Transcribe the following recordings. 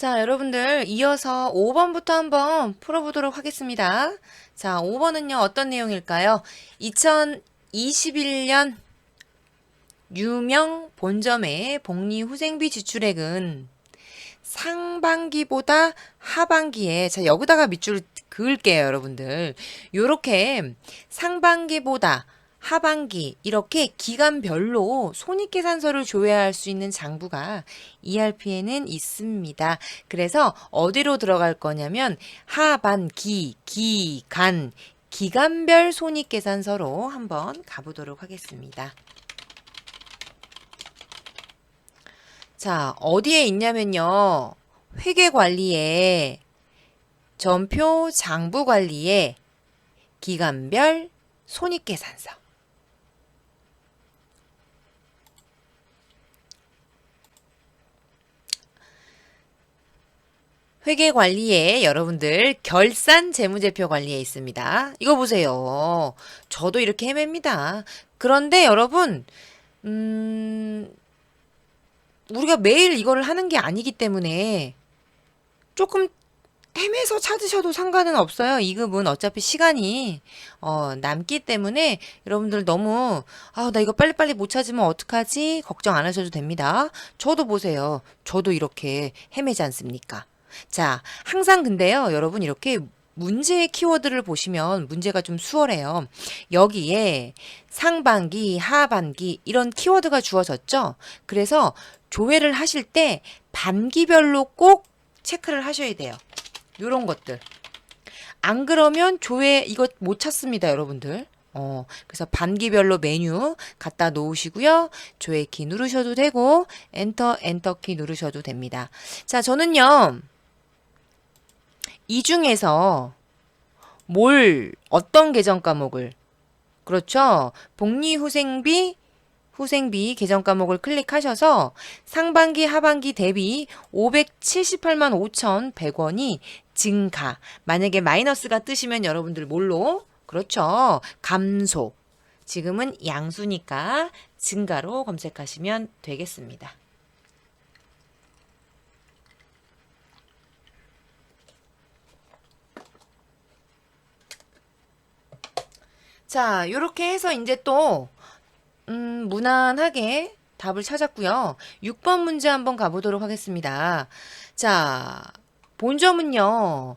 자, 여러분들 이어서 5번부터 한번 풀어보도록 하겠습니다. 자, 5번은요, 어떤 내용일까요? 2021년 유명 본점의 복리 후생비 지출액은 상반기보다 하반기에 자 여기다가 밑줄 그을게요 여러분들 요렇게 상반기보다 하반기 이렇게 기간별로 손익계산서를 조회할 수 있는 장부가 ERP에는 있습니다. 그래서 어디로 들어갈 거냐면 하반기, 기간, 기간별 손익계산서로 한번 가보도록 하겠습니다. 자, 어디에 있냐면요. 회계관리에 전표 장부관리에 기간별 손익계산서. 회계 관리에 여러분들 결산 재무제표 관리에 있습니다. 이거 보세요. 저도 이렇게 헤맵니다. 그런데 여러분, 음, 우리가 매일 이거를 하는 게 아니기 때문에 조금 헤매서 찾으셔도 상관은 없어요. 이 급은 어차피 시간이 어, 남기 때문에 여러분들 너무 아, 나 이거 빨리빨리 못 찾으면 어떡하지? 걱정 안 하셔도 됩니다. 저도 보세요. 저도 이렇게 헤매지 않습니까? 자, 항상 근데요. 여러분 이렇게 문제의 키워드를 보시면 문제가 좀 수월해요. 여기에 상반기, 하반기 이런 키워드가 주어졌죠. 그래서 조회를 하실 때 반기별로 꼭 체크를 하셔야 돼요. 요런 것들. 안 그러면 조회 이거 못 찾습니다, 여러분들. 어, 그래서 반기별로 메뉴 갖다 놓으시고요. 조회 키 누르셔도 되고 엔터 엔터 키 누르셔도 됩니다. 자, 저는요. 이 중에서 뭘 어떤 계정 과목을 그렇죠? 복리 후생비 후생비 계정 과목을 클릭하셔서 상반기 하반기 대비 578만 5,100원이 증가. 만약에 마이너스가 뜨시면 여러분들 뭘로? 그렇죠. 감소. 지금은 양수니까 증가로 검색하시면 되겠습니다. 자, 요렇게 해서 이제 또, 음, 무난하게 답을 찾았고요. 6번 문제 한번 가보도록 하겠습니다. 자, 본점은요,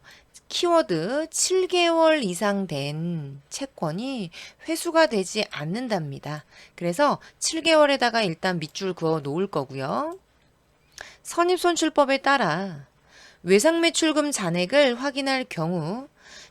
키워드 7개월 이상 된 채권이 회수가 되지 않는답니다. 그래서 7개월에다가 일단 밑줄 그어 놓을 거고요. 선입선출법에 따라 외상매출금 잔액을 확인할 경우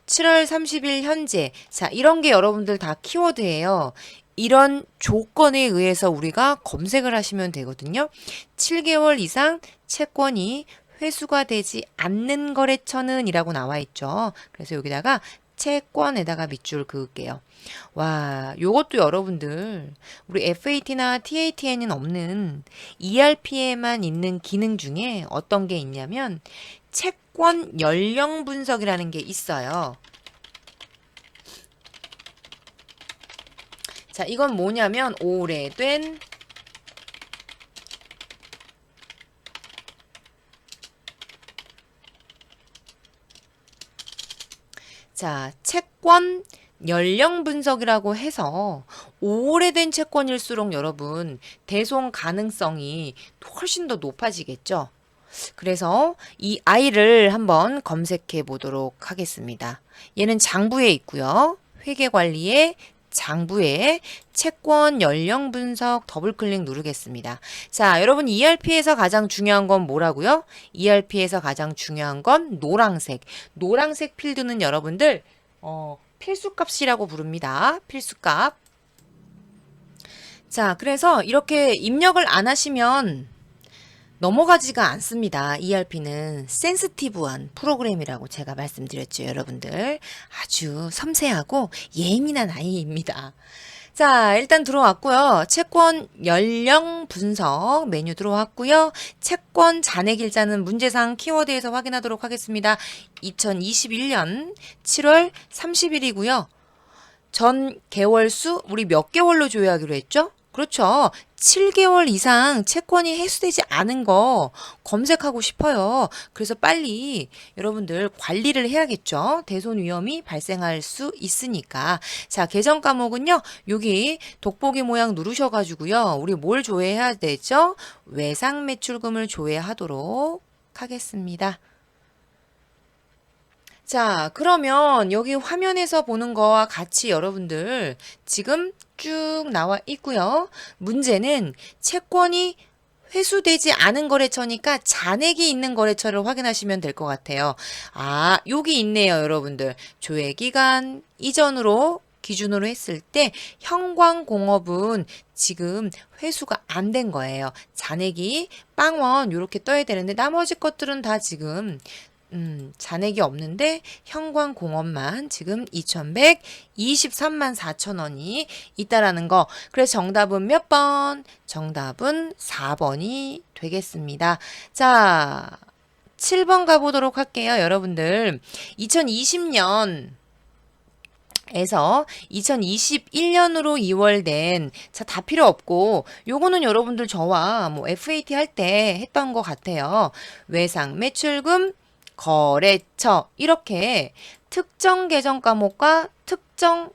7월 30일 현재 자 이런 게 여러분들 다 키워드예요. 이런 조건에 의해서 우리가 검색을 하시면 되거든요. 7개월 이상 채권이 회수가 되지 않는 거래처는 이라고 나와 있죠. 그래서 여기다가 채권에다가 밑줄 그을게요. 와, 요것도 여러분들 우리 FAT나 TAT에는 없는 ERP에만 있는 기능 중에 어떤 게 있냐면 채권 연령 분석이라는 게 있어요. 자, 이건 뭐냐면 오래된 자, 채권 연령 분석이라고 해서 오래된 채권일수록 여러분 대손 가능성이 훨씬 더 높아지겠죠. 그래서 이 아이를 한번 검색해 보도록 하겠습니다. 얘는 장부에 있고요. 회계 관리에 장부에 채권 연령 분석 더블 클릭 누르겠습니다. 자, 여러분 ERP에서 가장 중요한 건 뭐라고요? ERP에서 가장 중요한 건 노랑색. 노랑색 필드는 여러분들 어, 필수값이라고 부릅니다. 필수값. 자, 그래서 이렇게 입력을 안 하시면 넘어가지가 않습니다. ERP는 센스티브한 프로그램이라고 제가 말씀드렸죠, 여러분들. 아주 섬세하고 예민한 아이입니다. 자, 일단 들어왔고요. 채권 연령 분석 메뉴 들어왔고요. 채권 잔액 일자는 문제상 키워드에서 확인하도록 하겠습니다. 2021년 7월 30일이고요. 전 개월수 우리 몇 개월로 조회하기로 했죠? 그렇죠. 7개월 이상 채권이 해소되지 않은 거 검색하고 싶어요. 그래서 빨리 여러분들 관리를 해야겠죠. 대손 위험이 발생할 수 있으니까. 자, 계정 과목은요. 여기 돋보기 모양 누르셔 가지고요. 우리 뭘 조회해야 되죠? 외상 매출금을 조회하도록 하겠습니다. 자, 그러면 여기 화면에서 보는 거와 같이 여러분들 지금 쭉 나와 있고요. 문제는 채권이 회수되지 않은 거래처니까 잔액이 있는 거래처를 확인하시면 될 것 같아요. 아, 여기 있네요, 여러분들. 조회 기간 이전으로 기준으로 했을 때 형광공업은 지금 회수가 안 된 거예요. 잔액이 빵원 이렇게 떠야 되는데 나머지 것들은 다 지금 음, 잔액이 없는데 형광공업만 지금 2,123만 4천 원이 있다라는 거. 그래서 정답은 몇 번? 정답은 4번이 되겠습니다. 자, 7번 가보도록 할게요, 여러분들. 2020년 에서 2021년으로 2월된 자 다 필요 없고 요거는 여러분들 저와 뭐 FAT 할 때 했던 것 같아요. 외상 매출금 거래처 이렇게 특정 계정 과목과 특정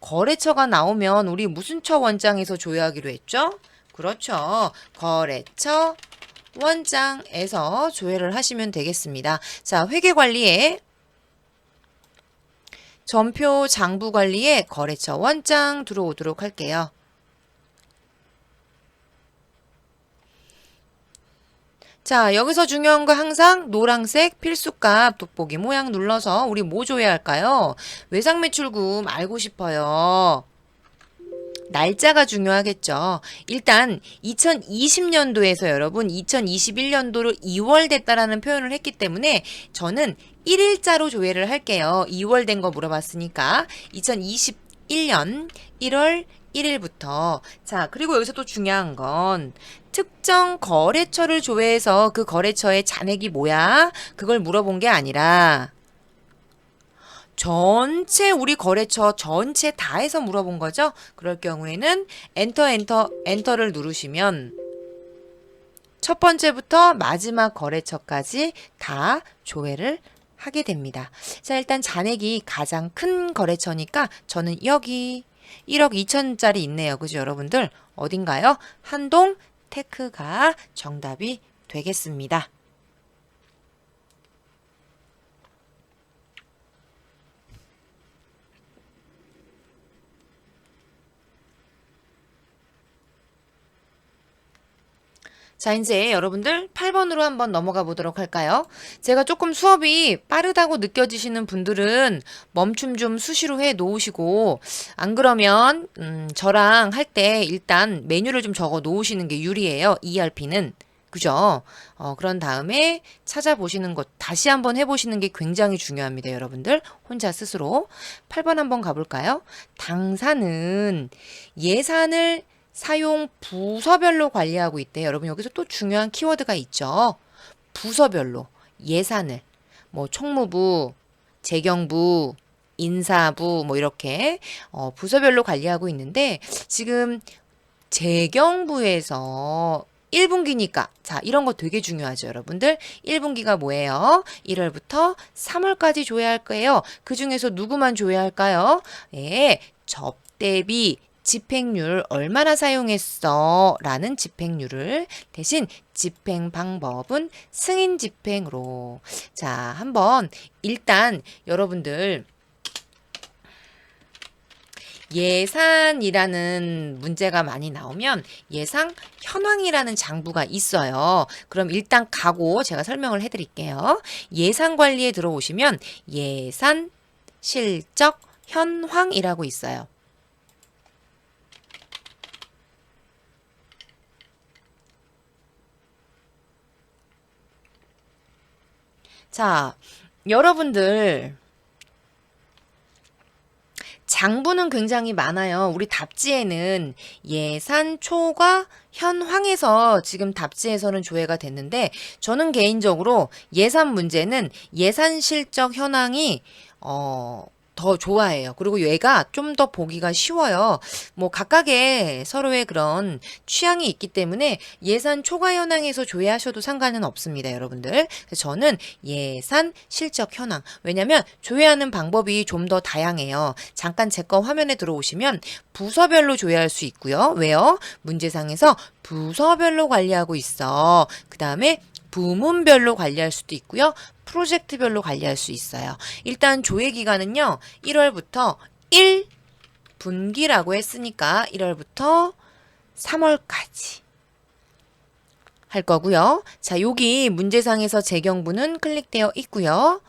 거래처가 나오면 우리 무슨 처 원장에서 조회하기로 했죠? 그렇죠. 거래처 원장에서 조회를 하시면 되겠습니다. 자, 회계 관리에 전표 장부 관리에 거래처 원장 들어오도록 할게요. 자, 여기서 중요한 거 항상 노란색 필수값 돋보기 모양 눌러서 우리 뭐 줘야 할까요? 외상 매출금 알고 싶어요. 날짜가 중요하겠죠. 일단 2020년도에서 여러분 2021년도로 2월 됐다라는 표현을 했기 때문에 저는 1일자로 조회를 할게요. 2월 된 거 물어봤으니까 2021년 1월 1일부터 자 그리고 여기서 또 중요한 건 특정 거래처를 조회해서 그 거래처의 잔액이 뭐야? 그걸 물어본 게 아니라 전체 우리 거래처 전체 다 해서 물어본 거죠. 그럴 경우에는 엔터 엔터 엔터를 누르시면 첫 번째부터 마지막 거래처까지 다 조회를 하게 됩니다. 자, 일단 잔액이 가장 큰 거래처니까 저는 여기 1억 2천짜리 있네요. 그죠, 여러분들? 어딘가요? 한동 테크가 정답이 되겠습니다. 자, 이제 여러분들 8번으로 한번 넘어가 보도록 할까요? 제가 조금 수업이 빠르다고 느껴지시는 분들은 멈춤 좀 수시로 해 놓으시고, 안 그러면, 음, 저랑 할 때 일단 메뉴를 좀 적어 놓으시는 게 유리해요. ERP는. 그죠? 어, 그런 다음에 찾아보시는 것, 다시 한번 해보시는 게 굉장히 중요합니다, 여러분들. 혼자 스스로. 8번 한번 가볼까요? 당사는 예산을 사용 부서별로 관리하고 있대요. 여러분 여기서 또 중요한 키워드가 있죠. 부서별로. 예산을. 뭐 총무부, 재경부, 인사부 뭐 이렇게 어, 부서별로 관리하고 있는데 지금 재경부에서 1분기니까 자 이런 거 되게 중요하죠 여러분들. 1분기가 뭐예요? 1월부터 3월까지 조회할 거예요. 그 중에서 누구만 조회할까요? 예 접대비 집행률 얼마나 사용했어? 라는 집행률을 대신 집행 방법은 승인 집행으로. 자, 한번 일단 여러분들 예산이라는 문제가 많이 나오면 예상 현황이라는 장부가 있어요. 그럼 일단 가고 제가 설명을 해드릴게요. 예산 관리에 들어오시면 예산 실적 현황이라고 있어요. 자, 여러분들 장부는 굉장히 많아요. 우리 답지에는 예산 초과 현황에서 지금 답지에서는 조회가 됐는데 저는 개인적으로 예산 문제는 예산 실적 현황이 어 더 좋아해요. 그리고 얘가 좀 더 보기가 쉬워요. 뭐 각각의 서로의 그런 취향이 있기 때문에 예산 초과 현황에서 조회하셔도 상관은 없습니다, 여러분들. 저는 예산 실적 현황. 왜냐면 조회하는 방법이 좀 더 다양해요. 잠깐 제 거 화면에 들어오시면 부서별로 조회할 수 있고요. 왜요? 문제상에서 부서별로 관리하고 있어. 그 다음에 부문별로 관리할 수도 있고요. 프로젝트별로 관리할 수 있어요. 일단 조회 기간은요. 1월부터 1분기라고 했으니까 1월부터 3월까지 할 거고요. 자, 여기 문제상에서 재경부는 클릭되어 있고요.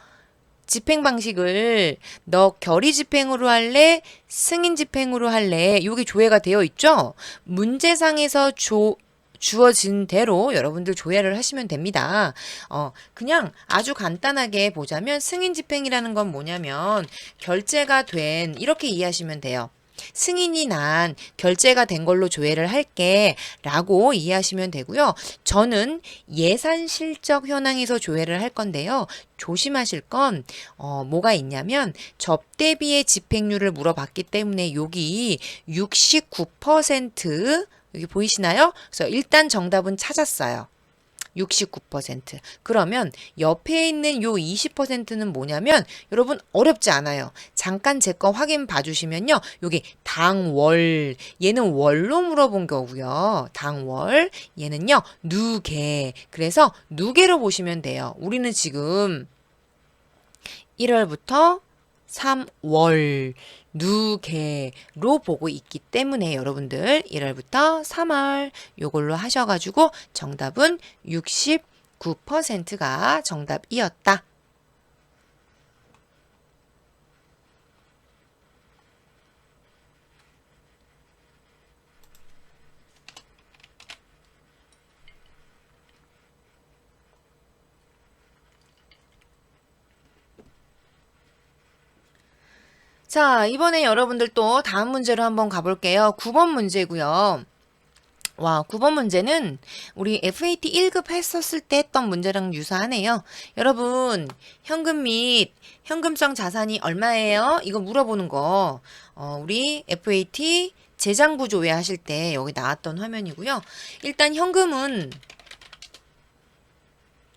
집행 방식을 너 결의 집행으로 할래? 승인 집행으로 할래? 여기 조회가 되어 있죠? 문제상에서 조, 주어진 대로 여러분들 조회를 하시면 됩니다. 어, 그냥 아주 간단하게 보자면 승인 집행이라는 건 뭐냐면 결제가 된 이렇게 이해하시면 돼요. 승인이 난 결제가 된 걸로 조회를 할게 라고 이해하시면 되고요. 저는 예산 실적 현황에서 조회를 할 건데요. 조심하실 건 어, 뭐가 있냐면 접대비의 집행률을 물어봤기 때문에 여기 69% 여기 보이시나요? 그래서 일단 정답은 찾았어요. 69%. 그러면 옆에 있는 요 20%는 뭐냐면 여러분 어렵지 않아요. 잠깐 제 거 확인 봐주시면요. 여기 당월 얘는 월로 물어본 거고요. 당월 얘는요 누계. 그래서 누계로 보시면 돼요. 우리는 지금 1월부터 3월 누계로 보고 있기 때문에 여러분들 1월부터 3월 요걸로 하셔가지고 정답은 69%가 정답이었다. 자, 이번에 여러분들 또 다음 문제로 한번 가볼게요. 9번 문제고요. 와, 9번 문제는 우리 FAT 1급 했었을 때 했던 문제랑 유사하네요. 여러분, 현금 및 현금성 자산이 얼마예요? 이거 물어보는 거. 어, 우리 FAT 재장부 조회 하실 때 여기 나왔던 화면이고요. 일단 현금은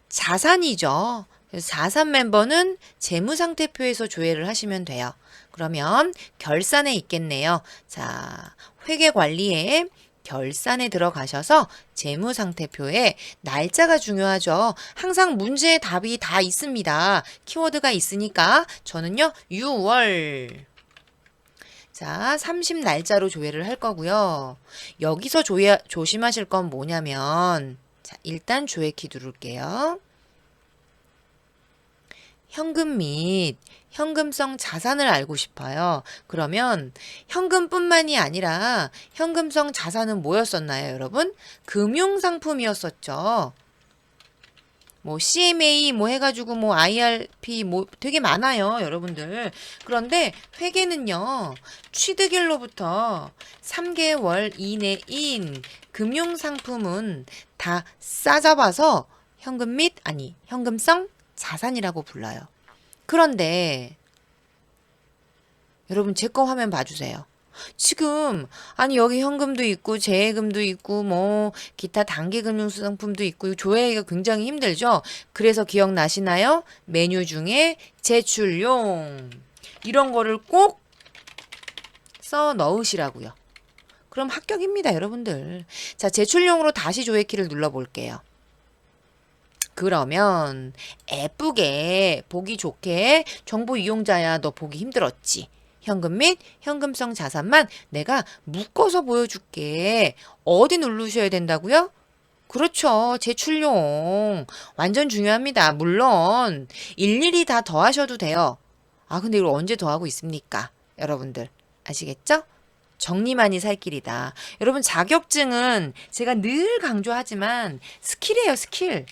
자산이죠. 자산 멤버는 재무상태표에서 조회를 하시면 돼요. 그러면 결산에 있겠네요. 자, 회계관리에 결산에 들어가셔서 재무상태표에 날짜가 중요하죠. 항상 문제의 답이 다 있습니다. 키워드가 있으니까 저는요, 6월. 자, 30 날짜로 조회를 할 거고요. 여기서 조회, 조심하실 건 뭐냐면, 자, 일단 조회 키 누를게요. 현금 및 현금성 자산을 알고 싶어요. 그러면 현금뿐만이 아니라 현금성 자산은 뭐였었나요, 여러분? 금융상품이었었죠. 뭐 CMA 뭐 해가지고 뭐 IRP 뭐 되게 많아요, 여러분들. 그런데 회계는요, 취득일로부터 3개월 이내인 금융상품은 다 싸잡아서 현금 및 아니 현금성 자산이라고 불러요. 그런데 여러분 제 거 화면 봐주세요. 지금 아니 여기 현금도 있고 재해금도 있고 뭐 기타 단기 금융상품도 있고 조회하기가 굉장히 힘들죠. 그래서 기억나시나요? 메뉴 중에 제출용 이런 거를 꼭 써 넣으시라고요. 그럼 합격입니다, 여러분들. 자, 제출용으로 다시 조회 키를 눌러 볼게요. 그러면 예쁘게 보기 좋게 정보 이용자야 너 보기 힘들었지. 현금 및 현금성 자산만 내가 묶어서 보여줄게. 어디 누르셔야 된다고요? 그렇죠. 제출용. 완전 중요합니다. 물론 일일이 다 더하셔도 돼요. 아 근데 이걸 언제 더하고 있습니까? 여러분들 아시겠죠? 정리만이 살 길이다. 여러분 자격증은 제가 늘 강조하지만 스킬이에요 스킬.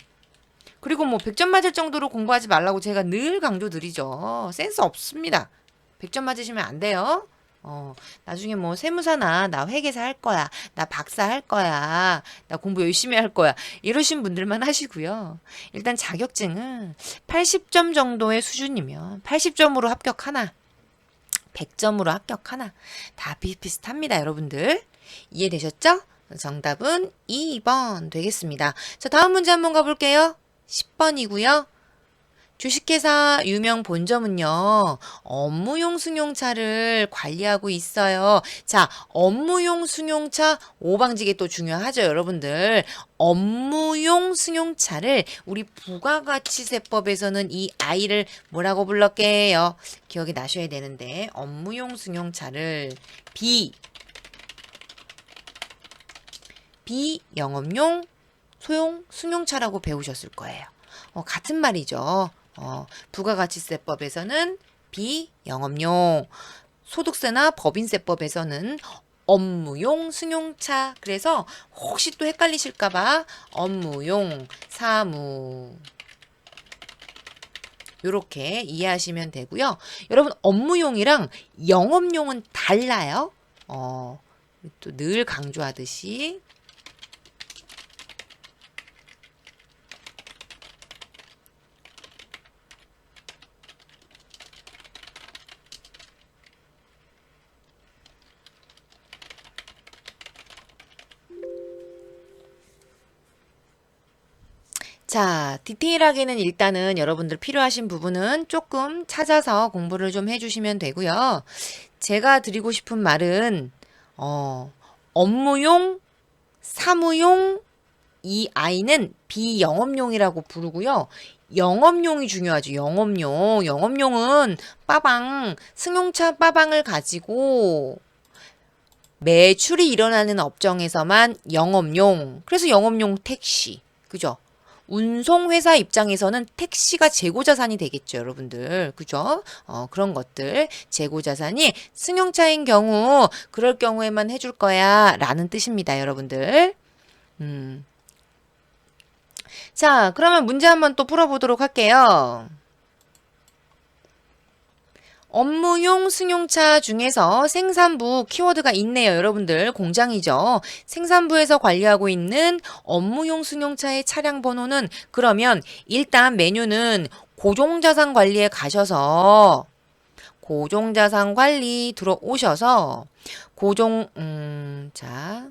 그리고 뭐 100점 맞을 정도로 공부하지 말라고 제가 늘 강조드리죠. 센스 없습니다. 100점 맞으시면 안 돼요. 어, 나중에 뭐 세무사나 나 회계사 할 거야. 나 박사 할 거야. 나 공부 열심히 할 거야. 이러신 분들만 하시고요. 일단 자격증은 80점 정도의 수준이면 80점으로 합격하나 100점으로 합격하나 다 비슷비슷합니다, 여러분들. 이해되셨죠? 정답은 2번 되겠습니다. 자, 다음 문제 한번 가볼게요. 10번이고요. 주식회사 유명 본점은요, 업무용 승용차를 관리하고 있어요. 자, 업무용 승용차 오방지게 또 중요하죠, 여러분들. 업무용 승용차를 우리 부가가치세법에서는 이 아이를 뭐라고 불렀게요? 기억이 나셔야 되는데, 업무용 승용차를 비, 비영업용 소용 승용차라고 배우셨을 거예요. 어, 같은 말이죠. 어, 부가가치세법에서는 비영업용, 소득세나 법인세법에서는 업무용 승용차. 그래서 혹시 또 헷갈리실까봐 업무용, 사무. 요렇게 이해하시면 되고요. 여러분, 업무용이랑 영업용은 달라요. 어, 또 늘 강조하듯이 자, 디테일하게는 일단은 여러분들 필요하신 부분은 조금 찾아서 공부를 좀 해주시면 되고요. 제가 드리고 싶은 말은, 어, 업무용, 사무용, 이 아이는 비영업용이라고 부르고요. 영업용이 중요하죠. 영업용. 영업용은 빠방, 승용차 빠방을 가지고 매출이 일어나는 업종에서만 영업용. 그래서 영업용 택시. 그죠? 운송회사 입장에서는 택시가 재고자산이 되겠죠, 여러분들. 그죠? 어, 그런 것들. 재고자산이 승용차인 경우, 그럴 경우에만 해줄 거야. 라는 뜻입니다, 여러분들. 음. 자, 그러면 문제 한번 또 풀어보도록 할게요. 업무용 승용차 중에서 생산부 키워드가 있네요. 여러분들 공장이죠. 생산부에서 관리하고 있는 업무용 승용차의 차량 번호는 그러면 일단 메뉴는 고종자산 관리에 가셔서 고종자산 관리 들어오셔서 고종 음 자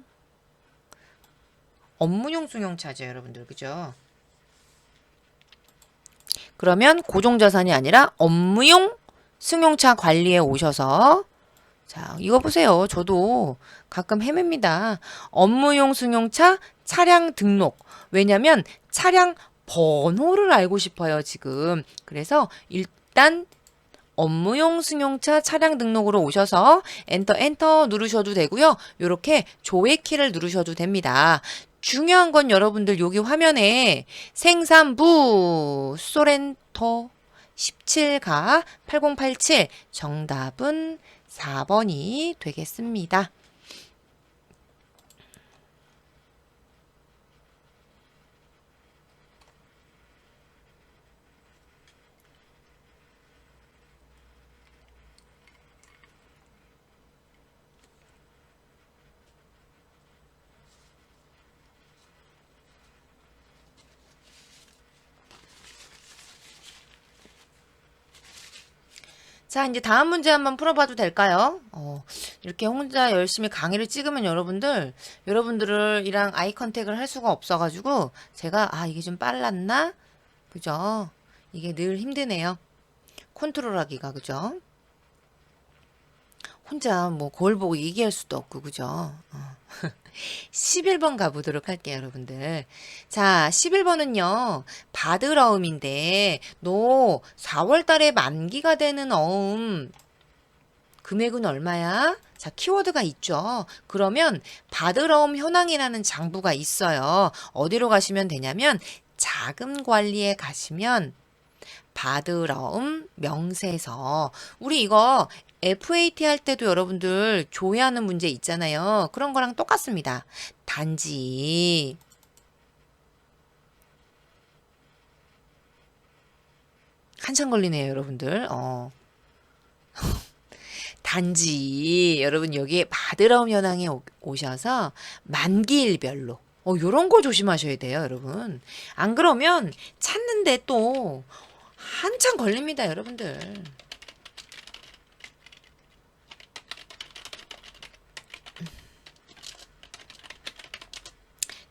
업무용 승용차죠, 여러분들. 그죠? 그러면 고종자산이 아니라 업무용 승용차 관리에 오셔서 자, 이거 보세요. 저도 가끔 헤맵니다. 업무용 승용차 차량 등록. 왜냐면 차량 번호를 알고 싶어요, 지금. 그래서 일단 업무용 승용차 차량 등록으로 오셔서 엔터 엔터 누르셔도 되고요. 이렇게 조회 키를 누르셔도 됩니다. 중요한 건 여러분들 여기 화면에 생산부 소렌토 17가 8087 정답은 4번이 되겠습니다. 자, 이제 다음 문제 한번 풀어봐도 될까요? 어, 이렇게 혼자 열심히 강의를 찍으면 여러분들, 여러분들이랑 아이 컨택을 할 수가 없어가지고, 제가, 아, 이게 좀 빨랐나? 그죠? 이게 늘 힘드네요. 컨트롤 하기가, 그죠? 혼자 뭐 거울 보고 얘기할 수도 없고, 그죠? 어. 11번 가보도록 할게요, 여러분들. 자, 11번은요, 받을 어음인데, 너 4월 달에 만기가 되는 어음, 금액은 얼마야? 자, 키워드가 있죠. 그러면 어음 현황이라는 장부가 있어요. 어디로 가시면 되냐면, 자금 관리에 가시면, 받으러음 명세서. 우리 이거 FAT 할 때도 여러분들 조회하는 문제 있잖아요. 그런 거랑 똑같습니다. 단지 한참 걸리네요, 여러분들. 어. 단지 여러분 여기에 바드라움 현황에 오- 오셔서 만기일별로 어 요런 거 조심하셔야 돼요, 여러분. 안 그러면 찾는데 또 한참 걸립니다, 여러분들.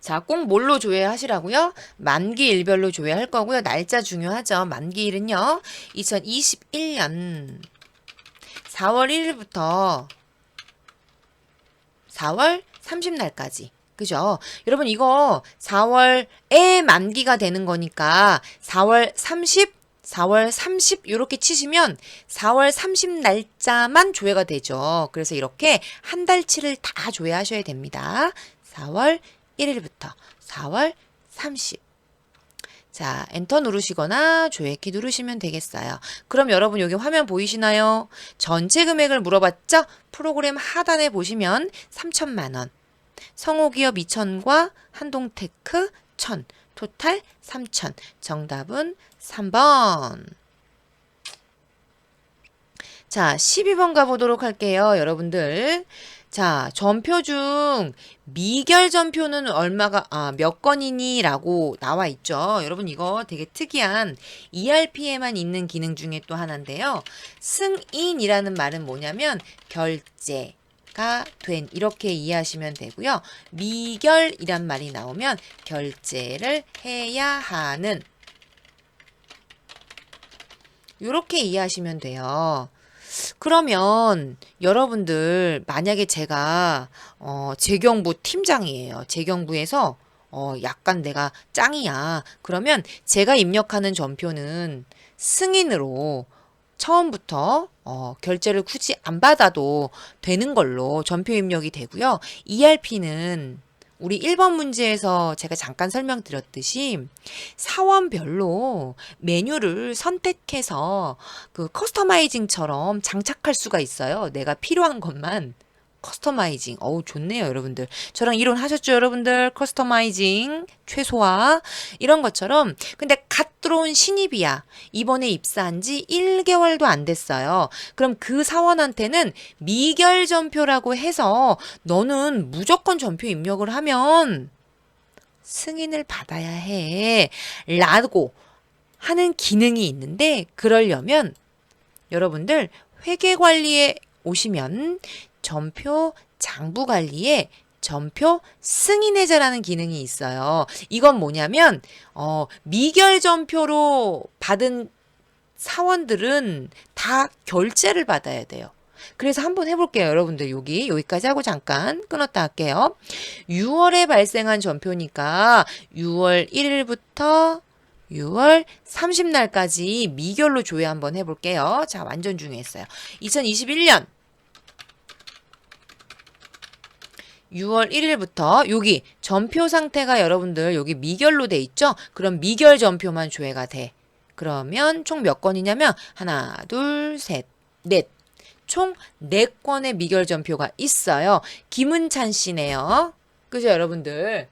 자, 꼭 뭘로 조회하시라고요? 만기 일별로 조회할 거고요. 날짜 중요하죠. 만기일은요. 2021년 4월 1일부터 4월 30날까지. 그죠? 여러분 이거 4월에 만기가 되는 거니까 4월 30, 4월 30 이렇게 치시면 4월 30 날짜만 조회가 되죠. 그래서 이렇게 한 달치를 다 조회하셔야 됩니다. 4월 1일부터 4월 30. 자, 엔터 누르시거나 조회키 누르시면 되겠어요. 그럼 여러분 여기 화면 보이시나요? 전체 금액을 물어봤죠? 프로그램 하단에 보시면 3천만 원. 성호기업 2천과 한동테크 1천. 토탈 3천. 정답은 3번. 자, 12번 가보도록 할게요, 여러분들. 자, 전표 중 미결 전표는 얼마가, 아, 몇 건이니? 라고 나와 있죠. 여러분, 이거 되게 특이한 ERP에만 있는 기능 중에 또 하나인데요. 승인이라는 말은 뭐냐면, 결제. 가된 이렇게 이해하시면 되고요. 미결이란 말이 나오면 결제를 해야 하는 이렇게 이해하시면 돼요. 그러면 여러분들 만약에 제가 어 재경부 팀장이에요. 재경부에서 어 약간 내가 짱이야. 그러면 제가 입력하는 전표는 승인으로 처음부터 어, 결제를 굳이 안 받아도 되는 걸로 전표 입력이 되고요. ERP는 우리 1번 문제에서 제가 잠깐 설명드렸듯이 사원별로 메뉴를 선택해서 그 커스터마이징처럼 장착할 수가 있어요. 내가 필요한 것만 커스터마이징. 어우, 좋네요, 여러분들. 저랑 이론 하셨죠, 여러분들? 커스터마이징, 최소화. 이런 것처럼. 근데 갓 들어온 신입이야. 이번에 입사한 지 1개월도 안 됐어요. 그럼 그 사원한테는 미결 전표라고 해서 너는 무조건 전표 입력을 하면 승인을 받아야 해. 라고 하는 기능이 있는데, 그러려면 여러분들 회계 관리에 오시면 전표 장부 관리에 전표 승인해제라는 기능이 있어요. 이건 뭐냐면 어, 미결 전표로 받은 사원들은 다 결제를 받아야 돼요. 그래서 한번 해볼게요, 여러분들. 여기, 여기까지 하고 잠깐 끊었다 할게요. 6월에 발생한 전표니까 6월 1일부터 6월 30날까지 미결로 조회 한번 해볼게요. 자, 완전 중요했어요. 2021년 6월 1일부터 여기 전표 상태가 여러분들 여기 미결로 돼 있죠? 그럼 미결 전표만 조회가 돼. 그러면 총 몇 건이냐면 하나, 둘, 셋, 넷. 총 4건의 미결 전표가 있어요. 김은찬 씨네요. 그죠, 여러분들?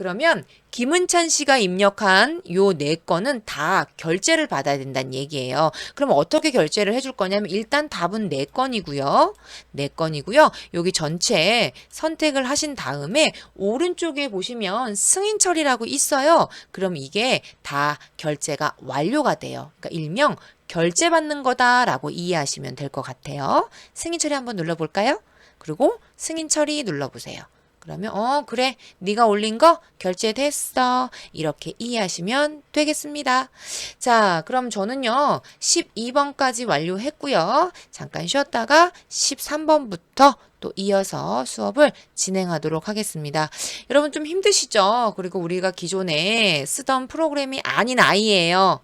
그러면 김은찬 씨가 입력한 요 네 건은 다 결제를 받아야 된다는 얘기예요. 그럼 어떻게 결제를 해줄 거냐면 일단 답은 네 건이고요. 네 건이고요. 여기 전체 선택을 하신 다음에 오른쪽에 보시면 승인 처리라고 있어요. 그럼 이게 다 결제가 완료가 돼요. 그러니까 일명 결제 받는 거다라고 이해하시면 될 것 같아요. 승인 처리 한번 눌러볼까요? 그리고 승인 처리 눌러보세요. 그러면 어 그래 네가 올린 거 결제됐어 이렇게 이해하시면 되겠습니다. 자 그럼 저는요 12번까지 완료했고요. 잠깐 쉬었다가 13번부터 또 이어서 수업을 진행하도록 하겠습니다. 여러분 좀 힘드시죠? 그리고 우리가 기존에 쓰던 프로그램이 아닌 아이예요.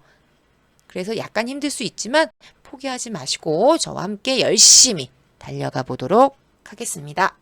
그래서 약간 힘들 수 있지만 포기하지 마시고 저와 함께 열심히 달려가 보도록 하겠습니다.